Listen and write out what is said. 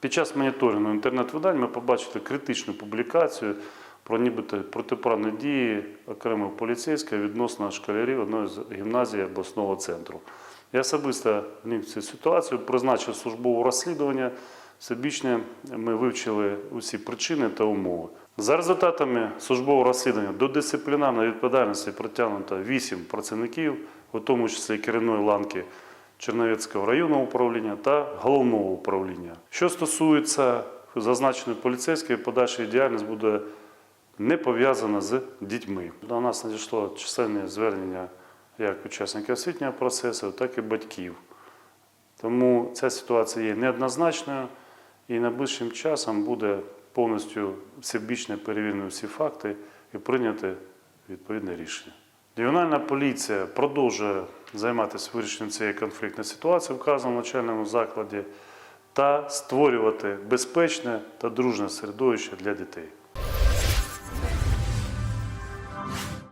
Під час моніторингу інтернет-видань ми побачили критичну публікацію про нібито протиправні дії окремого поліцейського відносно школярів одної з гімназій обласного центру. Я особисто вник в цю ситуацію, призначив службове розслідування. Всебічно ми вивчили усі причини та умови. За результатами службового розслідування до дисциплінарної відповідальності притягнуто 8 працівників, у тому числі керівної ланки Черновецького районного управління та головного управління. Що стосується зазначеної поліцейської, подальша діяльність буде не пов'язана з дітьми. До нас надійшло чисельне звернення як учасників освітнього процесу, так і батьків. Тому ця ситуація є неоднозначною і найближчим часом буде повністю всебічно перевірені всі факти і прийняти відповідне рішення. Регіональна поліція продовжує займатися вирішенням цієї конфліктної ситуації в вказаному навчальному закладі та створювати безпечне та дружне середовище для дітей.